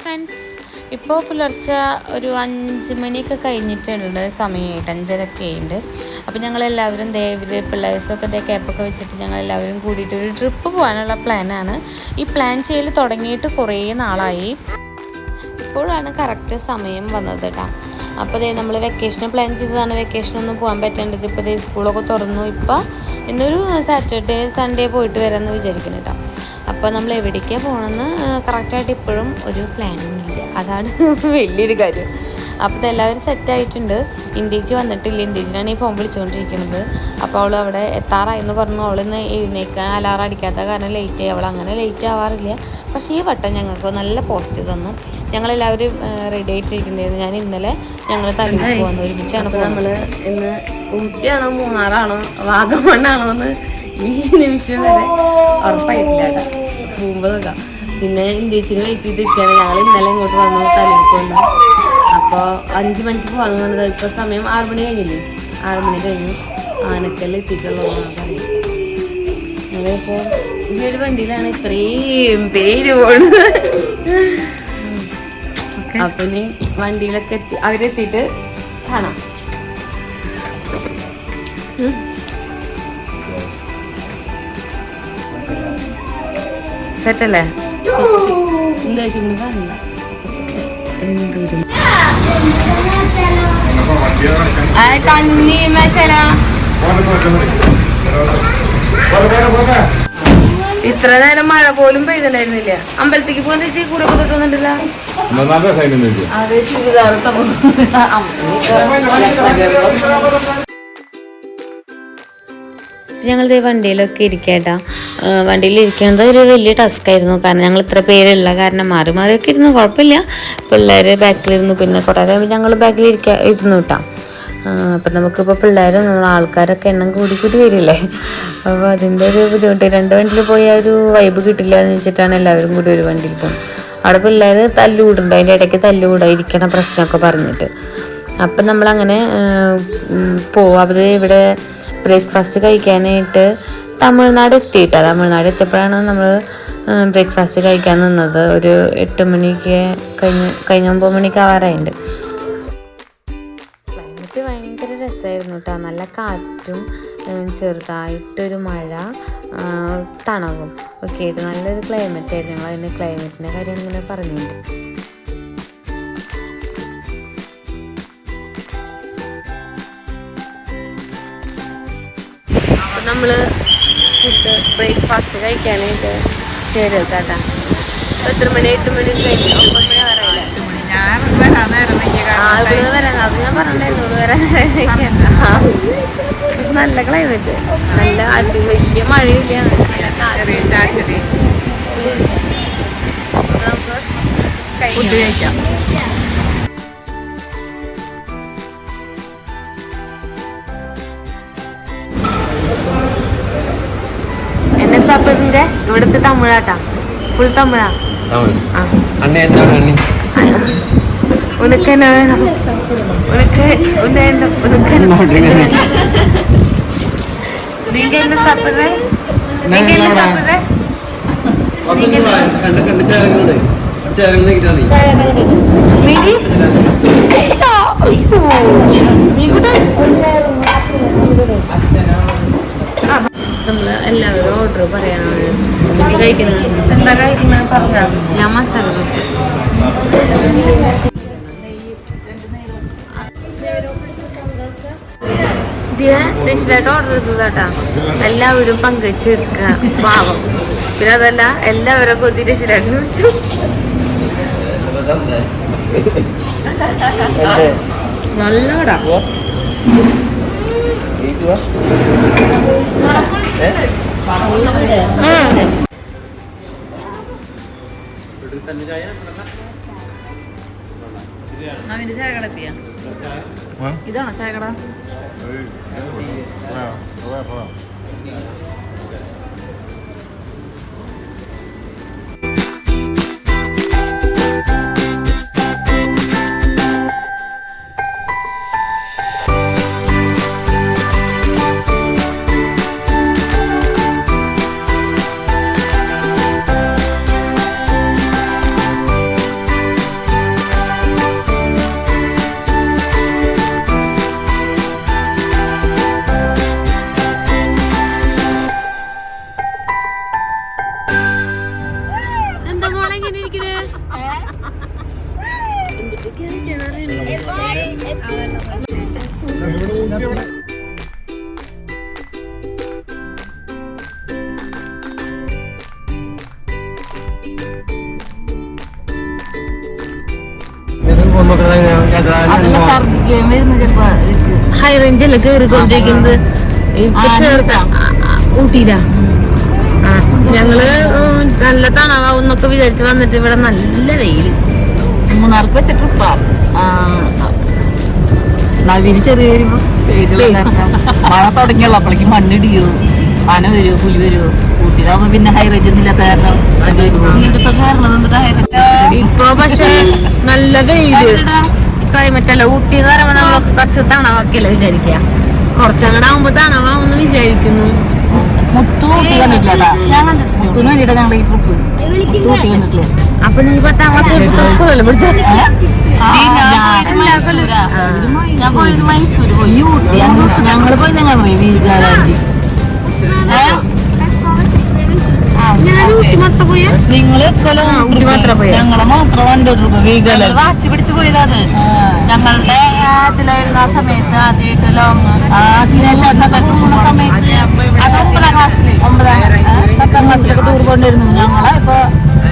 Friends ഇപ്പോൾ പുലർച്ചെ ഒരു അഞ്ച് മണിയൊക്കെ കഴിഞ്ഞിട്ടുണ്ട്. സമയമായിട്ട് അഞ്ചരൊക്കെ ഉണ്ട് അപ്പോൾ ഞങ്ങളെല്ലാവരും ദേവര് പിള്ളേഴ്സൊക്കെ ദേ ക്യാപ്പൊക്കെ വെച്ചിട്ട് ഞങ്ങളെല്ലാവരും കൂടിയിട്ട് ഒരു ട്രിപ്പ് പോകാനുള്ള പ്ലാനാണ്. ഈ പ്ലാൻ ചെയ്യൽ തുടങ്ങിയിട്ട് കുറേ നാളായി. ഇപ്പോഴാണ് കറക്റ്റ് സമയം വന്നത് കേട്ടോ അപ്പോൾ ദേ നമ്മൾ വെക്കേഷൻ പ്ലാൻ ചെയ്തതാണ്. വെക്കേഷനൊന്നും പോകാൻ പറ്റേണ്ടത്. ഇപ്പോൾ ദേ സ്കൂളൊക്കെ തുറന്നു. ഇപ്പോൾ ഇന്നൊരു സാറ്റർഡേ സൺഡേ പോയിട്ട് വരാമെന്ന് വിചാരിക്കുന്നു കേട്ടോ അപ്പോൾ നമ്മൾ എവിടേക്കാണ് പോകണമെന്ന് കറക്റ്റായിട്ട് ഇപ്പോഴും ഒരു പ്ലാനിങ് ഇല്ല. അതാണ് വലിയൊരു കാര്യം. അപ്പോൾ ഇതെല്ലാവരും സെറ്റായിട്ടുണ്ട് ഇന്ത്യച്ച് വന്നിട്ടില്ല. ഇന്ത്യച്ചിനാണ് ഈ ഫോൺ വിളിച്ചുകൊണ്ടിരിക്കുന്നത് അപ്പോൾ അവൾ അവിടെ എത്താറായി എന്ന് പറഞ്ഞു അവളിന്ന് എഴുന്നേക്കാൻ അലാറം അടിക്കാത്ത കാരണം ലേറ്റ് ആയി. അവൾ അങ്ങനെ ലേറ്റ് ആവാറില്ല. പക്ഷേ ഈ വട്ടം ഞങ്ങൾക്ക് നല്ല പോസ്റ്റ് തന്നു. ഞങ്ങളെല്ലാവരും റെഡി ആയിട്ടിരിക്കുന്നുണ്ടായിരുന്നു. ഞാൻ ഇന്നലെ ഞങ്ങൾ തന്നെ പോകുന്നു ഒരുമിച്ചാണ് നമ്മൾ ഇന്ന് ഊട്ടിയാണോ മൂന്നാറാണോ വാഗമണ്ണാണോ എന്ന് ഈ നിമിഷം വരെ ഉറപ്പായിട്ടില്ല കേട്ടോ. പോകുമ്പോൾ നോക്കാം പിന്നെ ചേച്ചിനെ വെയിറ്റ് ചെയ്ത് നിൽക്കുകയാണ് ഞങ്ങൾ ഇന്നലെ ഇങ്ങോട്ട് വന്നു തലേക്കൊണ്ട് വന്നു അപ്പോൾ അഞ്ച് മണിക്ക് പോകാൻ വന്നത് ഇപ്പോൾ സമയം ആറ് മണി കഴിഞ്ഞില്ലേ? ആറ് മണി കഴിഞ്ഞു. ആനക്കല്ല് എത്തിയിട്ടുള്ളതാണ് ഞങ്ങളിപ്പോൾ ഈ ഒരു വണ്ടിയിലാണ്. ഇത്രയും പേര് പോകുന്നത് അപ്പൊ ഇനി വണ്ടിയിലൊക്കെ എത്തി അവരെത്തിയിട്ട് കാണാം. സെറ്റല്ലേ? കഞ്ഞി മേച്ചല ഇത്ര നേരം മഴ പോലും പെയ്തിട്ടുണ്ടായിരുന്നില്ല. അമ്പലത്തേക്ക് പോകുന്ന ചേച്ചി സൈന്യം വേണ്ടി അതെ ചുരിദാർ ഞങ്ങൾ ദേ വണ്ടിയിലൊക്കെ ഇരിക്കേട്ടാ വണ്ടിയിൽ ഇരിക്കുന്നത് ഒരു വലിയ ടാസ്ക് ആയിരുന്നു. കാരണം ഞങ്ങൾ ഇത്ര പേരുള്ള കാരണം മാറി മാറിയൊക്കെ ഇരുന്നു. കുഴപ്പമില്ല. പിള്ളേർ ബാക്കിലിരുന്നു. പിന്നെ കുറേ കഴിയുമ്പോൾ ഞങ്ങൾ ബാക്കിൽ ഇരിക്കാൻ ഇരുന്നു കേട്ടോ അപ്പം നമുക്കിപ്പോൾ പിള്ളേരും നമ്മൾ ആൾക്കാരൊക്കെ എണ്ണം കൂടി കൂടി വരില്ലേ? അപ്പോൾ അതിന്റെ ഒരു ബുദ്ധിമുട്ട്. രണ്ട് വണ്ടിയിൽ ആ ഒരു വൈബ് കിട്ടില്ല എന്ന് വെച്ചിട്ടാണ് എല്ലാവരും കൂടി ഒരു വണ്ടിയിൽ പോകും അവിടെ പിള്ളേർ തല്ലുകൂടുണ്ട് അതിന്റെ ഇടയ്ക്ക് തല്ലുകൂടാ ഇരിക്കണ പ്രശ്നമൊക്കെ പറഞ്ഞിട്ട്. അപ്പം നമ്മളങ്ങനെ പോവും. അവർ ഇവിടെ ബ്രേക്ക്ഫാസ്റ്റ് കഴിക്കാനായിട്ട് തമിഴ്നാട് എത്തിയിട്ടാ തമിഴ്നാട് എത്തിയപ്പോഴാണ് നമ്മൾ ബ്രേക്ക്ഫാസ്റ്റ് കഴിക്കാൻ നിന്നത്. ഒരു എട്ട് മണിക്ക് കഴിഞ്ഞ് കഴിഞ്ഞ ഒമ്പത് മണിക്ക് ആവാറായിട്ടുണ്ട് ക്ലൈമറ്റ് ഭയങ്കര രസമായിരുന്നു കേട്ടോ നല്ല കാറ്റും ചെറുതായിട്ടൊരു മഴ തണവും ഒക്കെ ആയിട്ട് നല്ലൊരു ക്ലൈമറ്റ് ആയിരുന്നു. ഞങ്ങൾ അതിന്റെ ക്ലൈമറ്റിന്റെ കാര്യം ഇങ്ങനെ പറഞ്ഞിട്ടുണ്ട് നമ്മൾ ഫുഡ് ബ്രേക്ക്ഫാസ്റ്റ് കഴിക്കാനായിട്ട് കയറി കേട്ടാ. എത്ര മണി? എട്ട് മണി കഴിഞ്ഞു ഒമ്പത് അത് ഞാൻ പറഞ്ഞിട്ടുണ്ടായിരുന്നു. നല്ല ക്ലൈമറ്റ് നല്ല വലിയ മഴയില്ല. നല്ല നമുക്ക് കഴിക്കാം. അണ്ണന്റെ ഇവിടുത്തെ തമിഴാട്ടാ. ഫുൾ തമിഴാ. ഉനക്ക് എന്നാ വേണം ഉനക്ക് ഉനക്ക് നീങ്ക എന്നെ സാപ്പിടേ നീങ്ക എന്നെ സാപ്പിടേ നീ? നീ കൂടെ നമ്മൾ എല്ലാവരും ഓർഡർ പറയാനാണ്. കഴിക്കുന്നത് എന്താ കഴിക്കുന്നത് പറഞ്ഞാ. ഞാൻ മസാല ദോശ. രക്ഷിതായിട്ട് ഓർഡർ ചെയ്തതാട്ടാ എല്ലാവരും പങ്കുവെച്ചെടുക്കുക പാവം. പിന്നെ അതല്ല എല്ലാവരും കൊതി രക്ഷിതായിട്ട് വിട്ടു നല്ലടാ നവീന്റെ ചായ കട എത്തിയ ഇതാണോ ചായ കട അല്ലേ കേറിക്കൊണ്ടിരിക്കുന്നത്. ഇപ്പൊ ചേർത്ത ഊട്ടിയിലാ. ഞങ്ങൾ നല്ല തണവാന്നൊക്കെ വിചാരിച്ചു വന്നിട്ട് ഇവിടെ നല്ല വെയിൽ. മൂന്നാർക്ക് വെച്ച ട്രിപ്പാ? നവീന് ചെറിയ വരുമ്പോ മഴ തുടങ്ങിയുള്ള അപ്പോഴേക്ക് മണ്ണിടിയോ പന വരുമോ പുലി വരുമോ ഊട്ടിയിലാവുമ്പോ പിന്നെ ഹൈ റേഞ്ച് ഒന്നും ഇല്ലാത്ത കാരണം ഇപ്പൊ പക്ഷെ നല്ല വെയിൽ. ക്ലൈമറ്റ് മറ്റല്ല ഊട്ടി എന്ന് പറയുമ്പോ നമ്മൾ കുറച്ച് തണവൊക്കെയല്ലേ വിചാരിക്കുക കുറച്ചങ്ങടെ ആവുമ്പോ തണവാന്ന് വിചാരിക്കുന്നു. മുത്തു ഊട്ടി കണ്ടിട്ടില്ല മുത്തുന് വേണ്ടിട്ടാ ഞങ്ങൾ ഈ ട്രിപ്പ് മുത്തു ഊട്ടി കണ്ടിട്ടില്ലേ അപ്പൊ നീ പത്താം ക്ലാസ് സ്കൂളല്ലേ പഠിച്ച? ഞങ്ങൾ പോയി ഞങ്ങൾ പോയി ഞങ്ങൾ പോയി വീഗാലാൻഡ് നിങ്ങൾ ഞങ്ങളെ മാത്രം വണ്ടി വീഗല വാശി പിടിച്ചു പോയതാണ്. ഞങ്ങളുടെ ഇതിലായിരുന്ന ആ സമയത്ത് ആദ്യമായിട്ട് ലോങ് പോകുന്ന സമയത്ത് അത് ഒമ്പതാം ക്ലാസ്സിൽ ഒമ്പതാം പത്താം ക്ലാസ്സിലൊക്കെ ടൂർ കൊണ്ടിരുന്നു ഞങ്ങളെ ഇപ്പൊ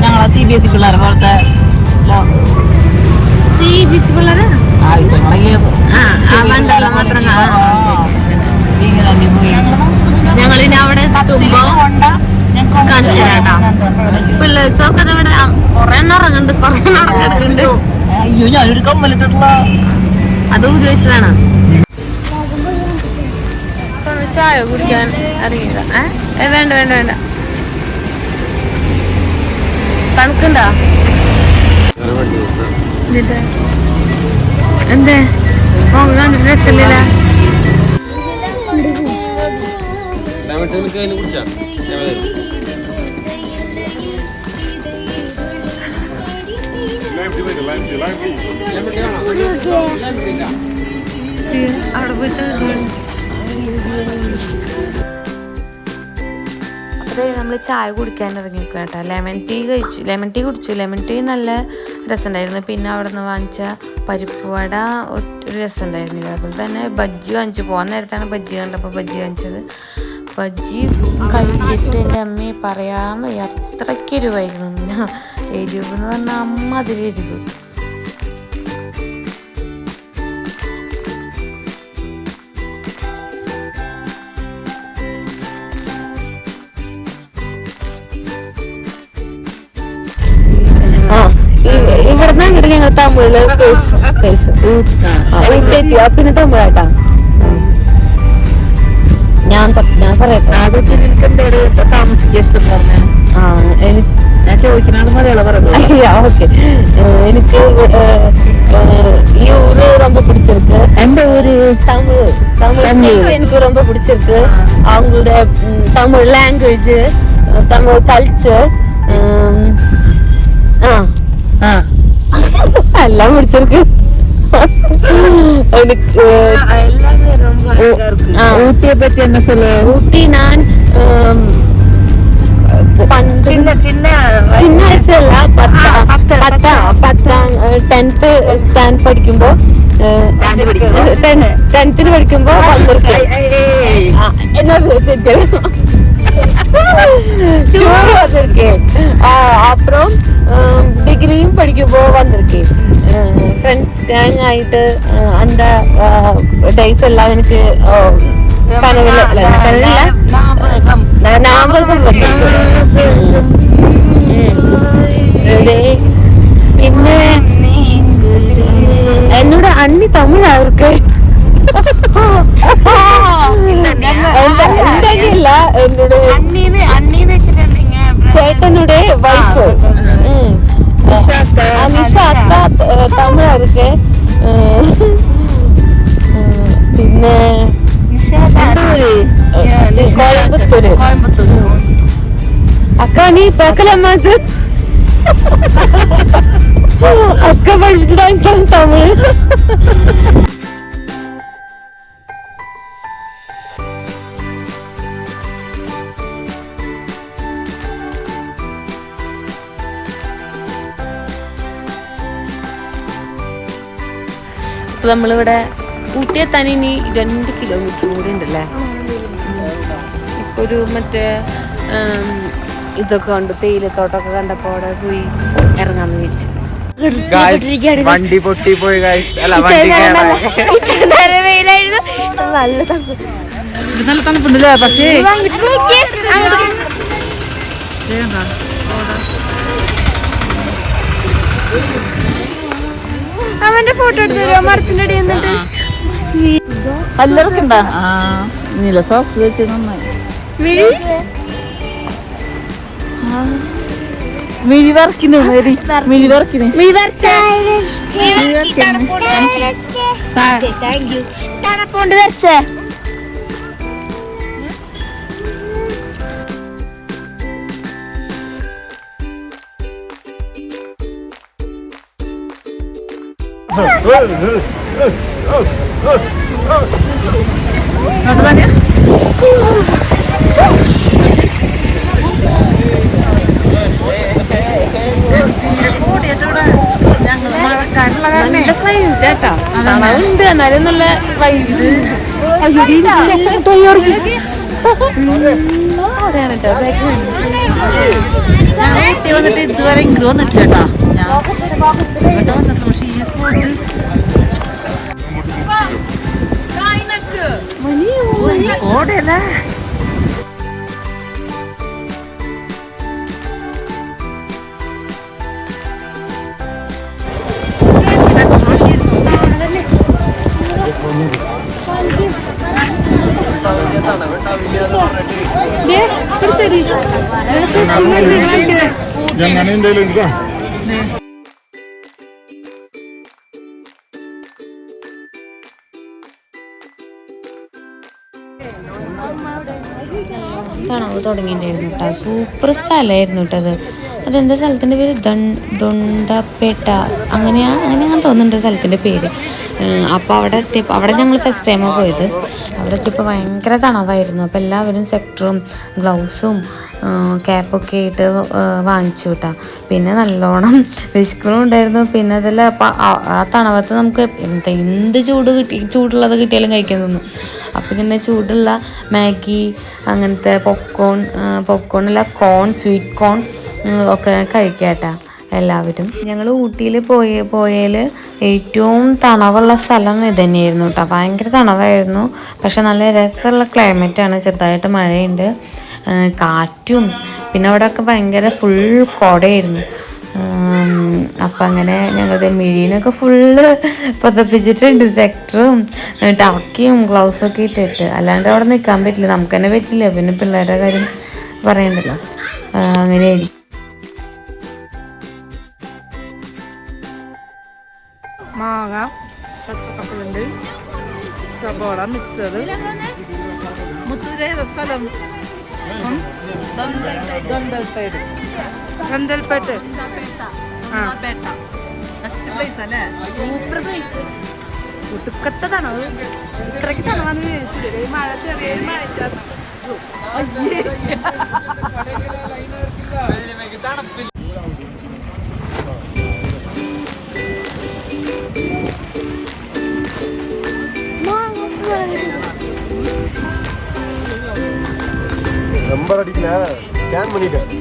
ഞങ്ങളെ സി ബി എസ് സി പിള്ളേരെ പോലത്തെ സി ബി സി പിള്ളേര്? ഞങ്ങളിനി അവിടെ എത്തുമ്പോ കാണിച്ചു തരാട്ടാ പിള്ളേഴ്സൊക്കെ ഇവിടെ കൊറേ ഇറങ്ങുന്നുണ്ട് കൊറേ ഇറങ്ങിയിട്ടുണ്ട് അയ്യോ ഞാനൊരു കമ്മലിട്ടിട്ടുള്ള അത് ഉപയോഗിച്ചതാണ്. ചായ കുടിക്കാൻ അറിയില്ല ഏ? വേണ്ട വേണ്ട വേണ്ട. തണുക്കുണ്ടോ? എന്തേ? മോക്ക് കണ്ടിട്ട് രസമില്ല കുടിച്ചാ അവിടെ നമ്മൾ ചായ കുടിക്കാൻ ഇറങ്ങി കേട്ടോ. ലെമൺ ടീ കഴിച്ചു. ലെമൺ ടീ കുടിച്ചു. ലെമൺ ടീ നല്ല രസമുണ്ടായിരുന്നു. പിന്നെ അവിടെ നിന്ന് വാങ്ങിച്ച പരിപ്പ് വട ഒരു രസമുണ്ടായിരുന്നില്ല. അതുപോലെ തന്നെ ബജ്ജി വാങ്ങിച്ചു. പോകാൻ നേരത്താണ് ബജ്ജി കണ്ടപ്പോൾ ബജ്ജി വാങ്ങിച്ചത്. ബജ്ജി കഴിച്ചിട്ട് എന്റെ അമ്മയെ പറയാൻ വയ്യ. അത്രയ്ക്ക് എരിവായിരുന്നു. എരിവ് എന്ന് പറഞ്ഞാൽ അമ്മ അതിൽ എരിവ് ഇവിടുന്ന് അങ്ങോട്ട് ഞങ്ങൾ തമിഴിൽ പേസ് പേസ് ഊട്ടി പിന്നെ തമിഴാട്ടാ. ഞാൻ ഞാൻ പറയട്ടെ. താമസിക്കാൻ ഇഷ്ടം പറഞ്ഞു? ആ എനിക്ക് ഞാൻ ചോദിക്കണാണ് മലയാളം പറയുന്നത്. ഓക്കെ. എനിക്ക് ഈ ஊரு ரொம்ப பிடிச்சிருக்கு எந்த ஊரு தமிழ் தமிழ் எனக்கு ரொம்ப பிடிச்சிருக்கு அவங்களோட தமிழ் லாங்குவேஜ் தமிழ் கல்ச்சர் எல்லாம் பிடிச்சிருக்கு எனக்கு ஊட்டியை பற்றி என்ன சொல்லு ஊட்டி நான் சின்ன சின்ன சின்ன വയസ്സല്ല പത്താം പത്താം പത്താം ടെൻത്ത് സ്റ്റാൻഡ് പഠിക്കുമ്പോ ടെൻത്തിൽ പഠിക്കുമ്പോ എന്നാ ചോദിച്ചിരിക്കല് டூர் வந்திருக்கேன் அப்புறம் டிகிரியும் படிக்கும்போ வந்திருக்கேன் ஃப்ரெண்ட்ஸ் கேங் ஆயிட்டு அந்த டேஸ் எல்லாம் எனக்கு கனவுல கனவுல പിന്നെ എന്നോട് അണ്ണി തമിഴാർക്ക് എന്തായില്ല എന്നോട് ചേട്ടനുടെ വൈഫ്. നിഷ അത്ത തമിഴാർക്ക് പിന്നെ നിഷ കോയമ്പത്തൂര്. കോയമ്പത്തൂര് അക്ക നീ പേക്കലമ്മക്ക് അക്ക പഠിപ്പിച്ചതാണ് തമിഴ്. അപ്പൊ നമ്മളിവിടെ ഊട്ടിയെത്താൻ ഇനി രണ്ട് കിലോമീറ്റർ കൂടി ഉണ്ടല്ലേ ഒരു മറ്റേ ഇതൊക്കെ കണ്ടു. തേയിലത്തോട്ടൊക്കെ കണ്ടപ്പോ അവിടെ പോയി ഇറങ്ങാന്ന് വിചാരിച്ചു. വണ്ടി പൊട്ടി പോയി അല്ല വണ്ടി നല്ല തണുപ്പുണ്ടല്ലേ? പക്ഷേ അവന്റെ ഫോട്ടോ എടുത്തു തരുമോ മരത്തിന്റെ അടി എന്നിട്ട് കല്ലറക്കുണ്ട ആ. നീല സോക്സ് വെച്ച് നന്നായി. മിഴി വറക്കിന് മേരി മിഴി വറക്കിന് തണുപ്പോണ്ട് വരച്ചേ നല്ല ക്ലൈമറ്റ് ആട്ടാ തണവുണ്ട് എന്നാലും നല്ല വൈബ് ഞാൻ ഊട്ടി വന്നിട്ട് ഇതുവരെ ഇങ്ങോട്ട് വന്നിട്ടില്ല കേട്ടാ ഞാൻ ഇങ്ങോട്ട് വന്നിട്ട് പക്ഷേ ഈ സ്പോട്ട് കോടയല്ലേ തണവ് തുടങ്ങിയിട്ടുണ്ടായിരുന്നു കേട്ടോ. സൂപ്പർ സ്ഥലമായിരുന്നു കേട്ടോ അത് അതെന്താ സ്ഥലത്തിന്റെ പേര്? ദൊണ്ടപ്പേട്ട അങ്ങനെയാ ഞാൻ തോന്നുന്നുണ്ട് സ്ഥലത്തിന്റെ പേര്. അപ്പോൾ അവിടെ എത്തിയപ്പോൾ അവിടെ ഞങ്ങൾ ഫസ്റ്റ് ടൈമാണ് പോയത്. അവിടെ എത്തിയപ്പോൾ ഭയങ്കര തണവായിരുന്നു. അപ്പോൾ എല്ലാവരും സെക്ടറും ഗ്ലൗസും ക്യാപ്പൊക്കെ ആയിട്ട് വാങ്ങിച്ചു കേട്ടോ പിന്നെ നല്ലോണം വിശക്കലും ഉണ്ടായിരുന്നു. പിന്നെ അതെല്ലാം അപ്പോൾ ആ- തണവത്ത് നമുക്ക് എന്താ എന്ത് ചൂട് കിട്ടി ചൂടുള്ളത് കിട്ടിയാലും കഴിക്കാൻ തോന്നും. അപ്പോൾ ഇങ്ങനെ ചൂടുള്ള മാഗി അങ്ങനത്തെ പോപ്കോൺ പോപ്കോൺ അല്ല കോൺ സ്വീറ്റ് കോൺ ഒക്കെ കഴിക്കാട്ടാ എല്ലാവരും. ഞങ്ങൾ ഊട്ടിയിൽ പോയ പോയാൽ ഏറ്റവും തണവുള്ള സ്ഥലം ഇത് തന്നെയായിരുന്നു കേട്ടോ ഭയങ്കര തണവായിരുന്നു. പക്ഷെ നല്ല രസമുള്ള ക്ലൈമറ്റാണ് ചെറുതായിട്ട് മഴയുണ്ട്. കാറ്റും പിന്നെ അവിടെയൊക്കെ ഭയങ്കര ഫുൾ കുടയായിരുന്നു. അപ്പം അങ്ങനെ ഞങ്ങളുടെ മിഴീനൊക്കെ ഫുള്ള് പുതപ്പിച്ചിട്ടുണ്ട്. സെക്ടറും ടർക്കിയും ഗ്ലൗസൊക്കെ ഇട്ടിട്ട്. അല്ലാണ്ട് അവിടെ നിൽക്കാൻ പറ്റില്ല. നമുക്ക് തന്നെ പറ്റില്ല. പിന്നെ പിള്ളേരുടെ കാര്യം പറയണ്ടല്ലോ. ആ, മാങ്ങ പച്ചക്കപ്പലുണ്ട് സബോള മിക്സർ മുത്തൂരേത സ്ഥലം ദന്തൽപേട്ട് ദന്തൽപേട്ട് ആ ബെസ്റ്റ് പ്ലേസ് അല്ലേ സൂപ്പർ പ്ലേസ് ഒട്ടുക്കട്ടതാണ് അത് ഇത്രയ്ക്ക് തണവാന്ന് വിചാരിച്ചില്ല ഈ മഴ ചെറിയൊരു മഴ நம்பர் அடிக்கல. ஸ்கேன் பண்ணிட்டேன்.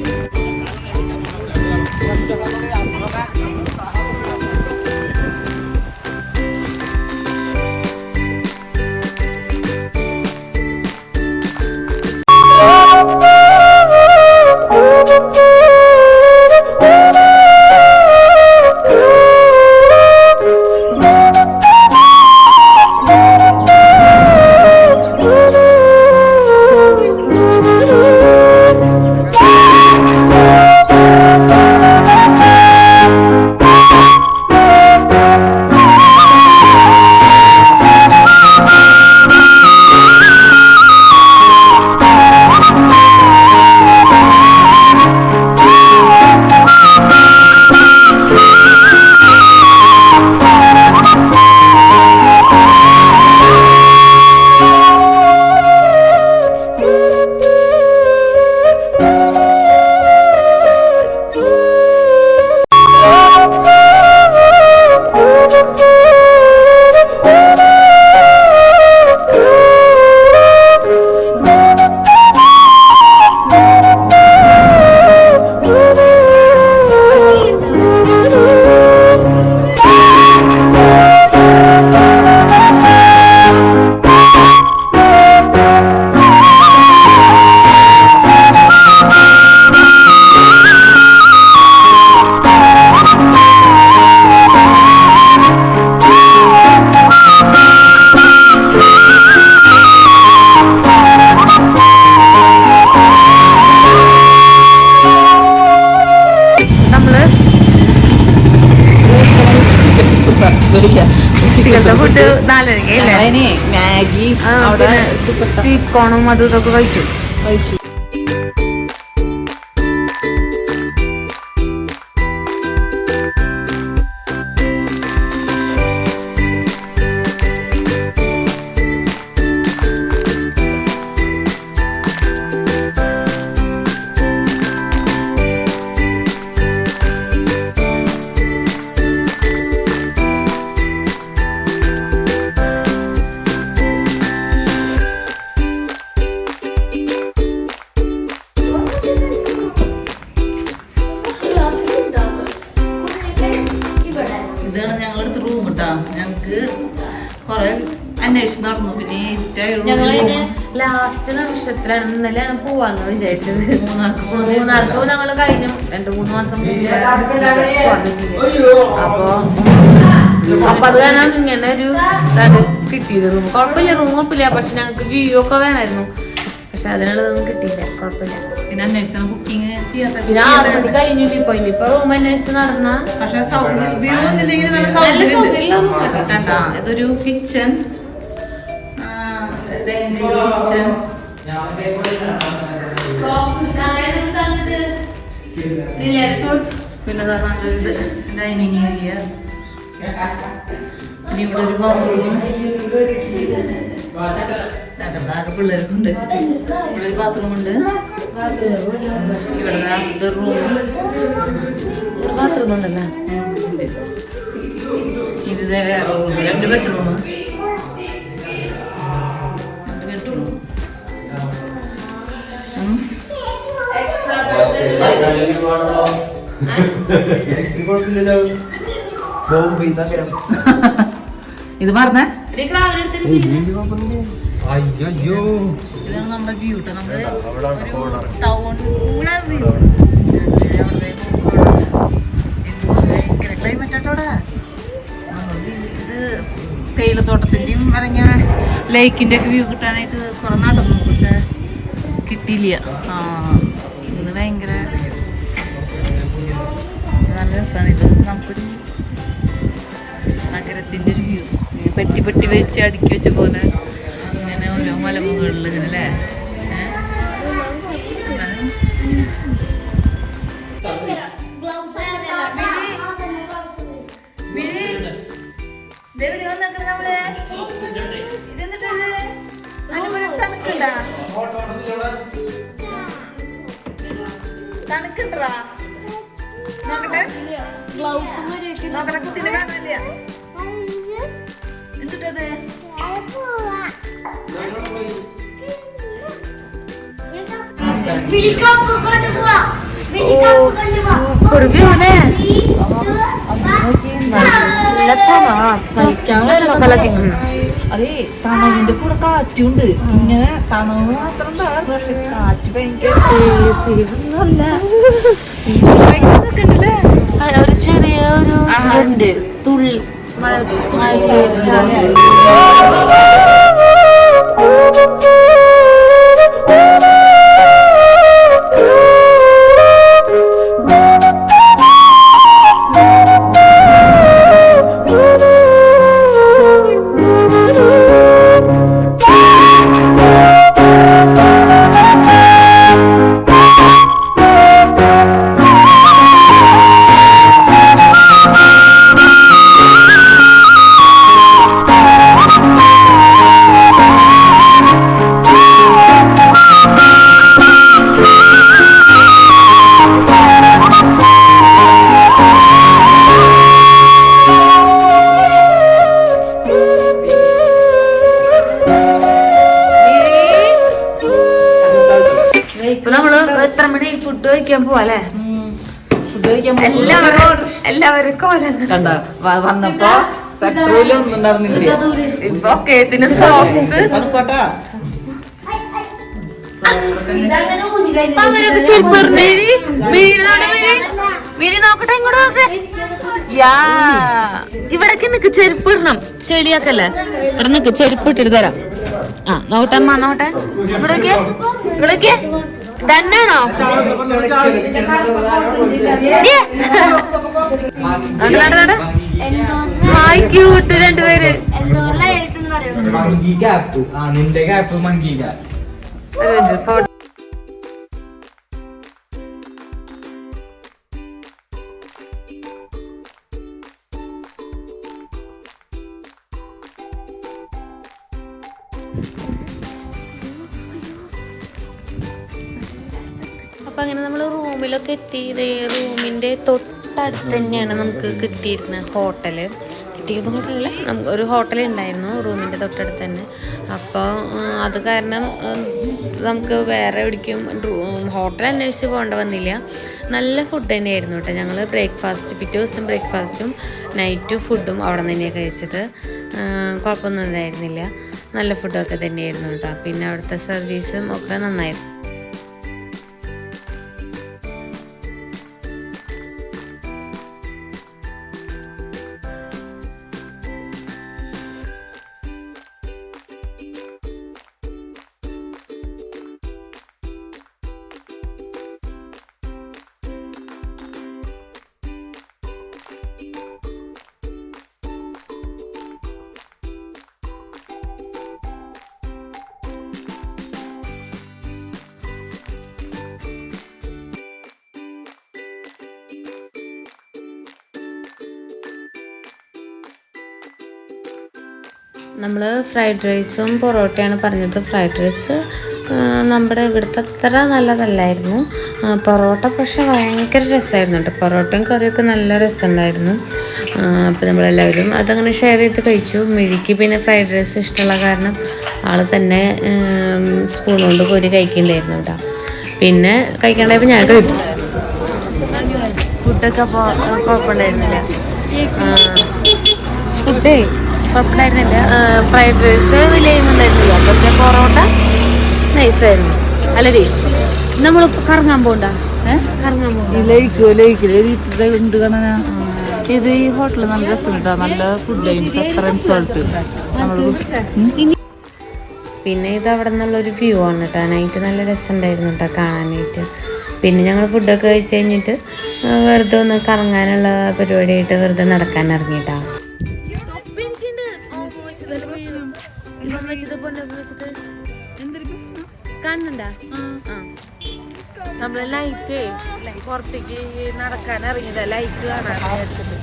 സ്വീറ്റ് കോണും അതും ഇതൊക്കെ കഴിച്ചു. ഇതാണ് പോവാന്ന് വിചാരിച്ചത്. മൂന്നാർക്ക് ഞങ്ങൾ കഴിഞ്ഞു. രണ്ടു മൂന്ന് മാസം. അപ്പൊ അപ്പൊ അത് കാരണം ഇങ്ങനെ ഒരു ഇതാണ് കിട്ടിയത് റൂം കുഴപ്പമില്ല റൂം കുഴപ്പമില്ല. പക്ഷെ ഞങ്ങൾക്ക് വ്യൂ ഒക്കെ വേണമായിരുന്നു. പക്ഷെ അതിനുള്ളതൊന്നും കിട്ടിയില്ല. കുഴപ്പമില്ല. പിന്നെ അന്വേഷിച്ച ബുക്കിംഗ് ചെയ്യാത്ത പിന്നെ ആറ് മണി കഴിഞ്ഞു ഇപ്പൊ ഇനിയിപ്പൊ റൂം അന്വേഷിച്ച് നടന്ന പക്ഷെ സൗകര്യം വ്യൂ ഒന്നില്ലെങ്കിൽ നല്ല സൗകര്യം ഇതൊരു കിച്ചൺ കിച്ചൺ പിന്നെ നല്ലൊരു ഡൈനിങ് ഏരിയ പിന്നെ ഇവിടെ ഒരു ബാത്റൂം പിള്ളേർക്കുണ്ട് ഇവിടെ ഒരു ബാത്റൂം ഉണ്ട്. ഇവിടെ ദാ റൂം ബാത്റൂം ഉണ്ടല്ലോ ഇത് രണ്ട് ബെഡ്റൂം ഇത് പറഞ്ഞേ? അയ്യോ ഇതാണ് നമ്മുടെ വ്യൂ കേട്ടോ നമ്മൾ ഒരു ക്ലൈമറ്റ് ആട്ടോടെ ഇത് തേയിലത്തോട്ടത്തിന്റെയും പറഞ്ഞ ലേക്കിന്റെ ഒക്കെ വ്യൂ കിട്ടാനായിട്ട് കുറെ നടന്നു പക്ഷെ കിട്ടിയില്ല. ആ ഇത് ഭയങ്കര നല്ല രസമാണ് ഇത് നമുക്കൊരു നഗരത്തിന്റെ ഒരു വ്യൂ പെട്ടി പെട്ടി വെച്ച് അടുക്കി വെച്ച പോലെ ഇങ്ങനെ ഓരോ മലമുകളിൽ ഇങ്ങനെ അല്ലേ? തണവിന്റെ കൂടെ കാറ്റുണ്ട്. ഇങ്ങനെ തണവ് മാത്രം ഉണ്ടാവാറ് പക്ഷെ കാറ്റ് ഭയങ്കര ഒരു ചെറിയ ഒരു തുള്ളി. മഴ എത്ര മണി ഫുഡ് കഴിക്കാൻ പോവാ അല്ലേ? ഫുഡ് കഴിക്കാൻ കണ്ട? വന്നപ്പോ ഇപ്പൊ കേത്തിന് സോക്സ് നോക്കട്ടെ ഇങ്ങോട്ട് നോക്കട്ടെ യാ. ഇവിടേക്ക് നിക്ക് ചെരുപ്പ് ഇടണം. ചെളിയാക്കല്ലേ? ഇവിടെ നിക്ക് ചെരുപ്പ് ഇട്ടിട്ട് തരാം. ആ നോട്ടെ അമ്മ നോട്ടെ ഇവിടേക്ക്. ഇവിടേക്ക്. നട ഹായ് ക്യൂട്ട് രണ്ടുപേര്. നിന്റെ ക്യാപ്പ് മങ്കി ക്യാപ്പ് ഒരു മിനിറ്റ് അപ്പം അങ്ങനെ നമ്മൾ റൂമിലൊക്കെ എത്തി. റൂമിന്റെ തൊട്ടടുത്ത് തന്നെയാണ് നമുക്ക് കിട്ടിയിരുന്ന ഹോട്ടൽ കിട്ടിയിരുന്നില്ല നമുക്ക് ഒരു ഹോട്ടൽ ഉണ്ടായിരുന്നു റൂമിന്റെ തൊട്ടടുത്ത് തന്നെ. അപ്പോൾ അത് കാരണം നമുക്ക് വേറെ എവിടേക്കും ഹോട്ടൽ അന്വേഷിച്ച് പോകേണ്ട വന്നില്ല. നല്ല ഫുഡ് തന്നെയായിരുന്നു കേട്ടോ ഞങ്ങൾ ബ്രേക്ക്ഫാസ്റ്റ് പിറ്റേ ദിവസം ബ്രേക്ക്ഫാസ്റ്റും നൈറ്റും ഫുഡും അവിടെ നിന്ന് തന്നെയാണ് കഴിച്ചത് കുഴപ്പമൊന്നും ഉണ്ടായിരുന്നില്ല. നല്ല ഫുഡൊക്കെ തന്നെയായിരുന്നു കേട്ടോ. പിന്നെ അവിടുത്തെ സർവീസും ഒക്കെ നന്നായിരുന്നു. നമ്മൾ ഫ്രൈഡ് റൈസും പൊറോട്ടയാണ് പറഞ്ഞത്. ഫ്രൈഡ് റൈസ് നമ്മുടെ ഇവിടുത്തെ അത്ര നല്ലതല്ലായിരുന്നു. പൊറോട്ട പക്ഷേ ഭയങ്കര രസമായിരുന്നു കേട്ടോ പൊറോട്ടയും കറിയൊക്കെ നല്ല രസമുണ്ടായിരുന്നു അപ്പോൾ നമ്മളെല്ലാവരും അതങ്ങനെ ഷെയർ ചെയ്ത് കഴിച്ചു. മിഴിക്ക് പിന്നെ ഫ്രൈഡ് റൈസ് ഇഷ്ടമുള്ള കാരണം ആൾ തന്നെ സ്പൂൺ കൊണ്ട് കോരി കഴിക്കണ്ടായിരുന്നു കേട്ടോ പിന്നെ കഴിക്കണ്ടായപ്പോൾ ഞാൻ കഴിച്ചു. ഫുഡൊക്കെ കുഴപ്പമുണ്ടായിരുന്നില്ല ഫുഡേ കുഴപ്പമുണ്ടായിരുന്നില്ല ഫ്രൈഡ് റൈസ് വലിയൊന്നും പക്ഷേ പൊറോട്ട നൈസായിരുന്നു അല്ലേ നമ്മൾ കറങ്ങാൻ പോണ്ട? കറങ്ങാൻ പോകണ്ട ഇത് ഈ ഹോട്ടൽ നല്ല രസം നല്ല ഫുഡ് പ്രിഫറൻസ് ഹോട്ടൽ പിന്നെ ഇത് അവിടെ നിന്നുള്ളൊരു വ്യൂ ആണ് കേട്ടോ. നൈറ്റ് നല്ല രസമുണ്ടായിരുന്നു കേട്ടോ കാണാനായിട്ട്. പിന്നെ ഞങ്ങൾ ഫുഡൊക്കെ കഴിച്ച് കഴിഞ്ഞിട്ട് വെറുതെ ഒന്ന് കറങ്ങാനുള്ള പരിപാടിയായിട്ട് വെറുതെ നടക്കാൻ ഇറങ്ങിയിട്ടാ നമ്മൾ ലൈറ്റ് പുറത്തേക്ക് നടക്കാൻ ഇറങ്ങിയതാ ലൈറ്റ് കാണാൻ വിചാരിച്ചിട്ട്.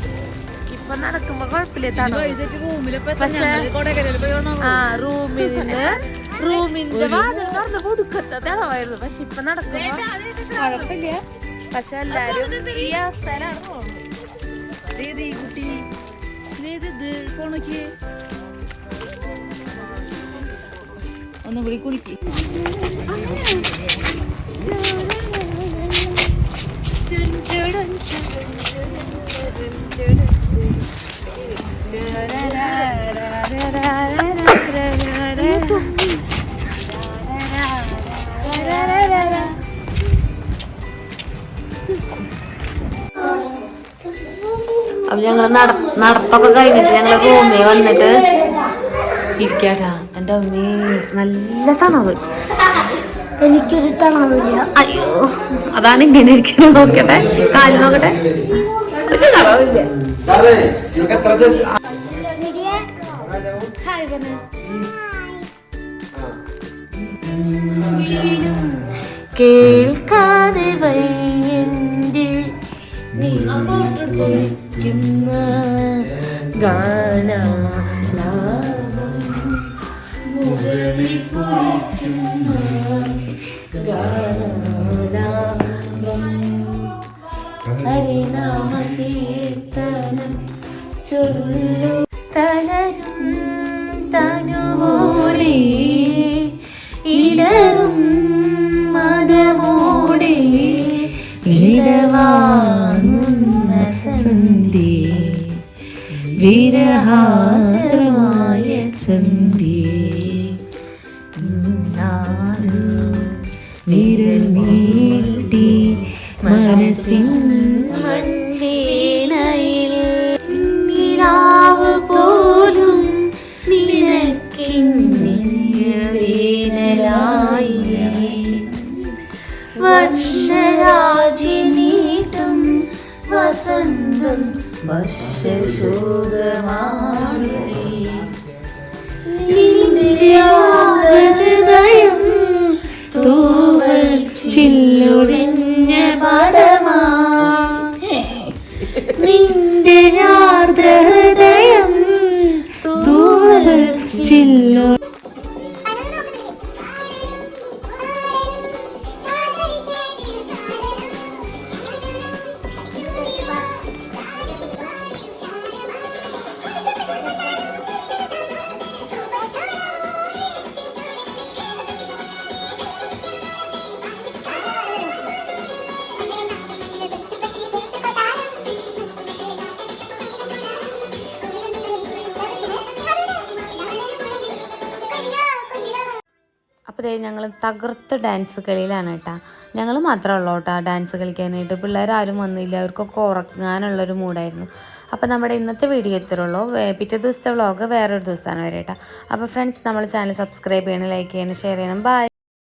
ഇപ്പൊ നടക്കുമ്പോ കുഴപ്പമില്ല. പക്ഷേ ആ റൂമിൽ നിന്ന് റൂമിന്റെ വാതിൽ തുറന്ന് പുതുക്കത്തെ തളവായിരുന്നു പക്ഷെ ഇപ്പൊ നടക്കുമ്പോ കുഴപ്പമില്ല. പക്ഷെ എല്ലാരും ഈ അവസ്ഥയിലാണ്. പോകുന്നത് ഒന്നും കൂടി കുളിക്ക്. അപ്പൊ ഞങ്ങൾ നട നടത്തൊക്കെ കഴിഞ്ഞിട്ട് ഞങ്ങൾ റൂമിൽ വന്നിട്ട് ഇരിക്കാട്ടാ. എന്റെ അമ്മേ നല്ല തണവ്. എനിക്കൊരു തണവില്ല. അയ്യോ അതാണ് ഇങ്ങനെ ഇരിക്കണം നോക്കട്ടെ കാൽ നോക്കട്ടെ. കേൾക്കാതെ വയ്യന്റെ ഗാന. മുരളി പൊഴിക്കുന്ന ഗാനാലാപം ഹരിനാമ കീർത്തനം ചൊല്ലു സന്ധ്യേ വിരഹാത്രമായ സന്ധ്യേ മനസ്സിൻ തൂവൽ ചില്ലോ ഡാൻസ് കളിയിലാണ് കേട്ടോ. ഞങ്ങൾ മാത്രമേ ഉള്ളൂ കേട്ടോ ഡാൻസ് കളിക്കാനായിട്ട്. പിള്ളേരാരും വന്നില്ല. അവർക്കൊക്കെ ഉറങ്ങാനുള്ളൊരു മൂഡായിരുന്നു. അപ്പോൾ നമ്മുടെ ഇന്നത്തെ വീഡിയോ എത്തുള്ളൂ പിറ്റേ ദിവസത്തെ വ്ളോഗ് വേറൊരു ദിവസമാണ് വരെ കേട്ടോ. അപ്പോൾ ഫ്രണ്ട്സ് നമ്മൾ ചാനൽ സബ്സ്ക്രൈബ് ചെയ്യണം ലൈക്ക് ചെയ്യണം ഷെയർ ചെയ്യണം. ബൈ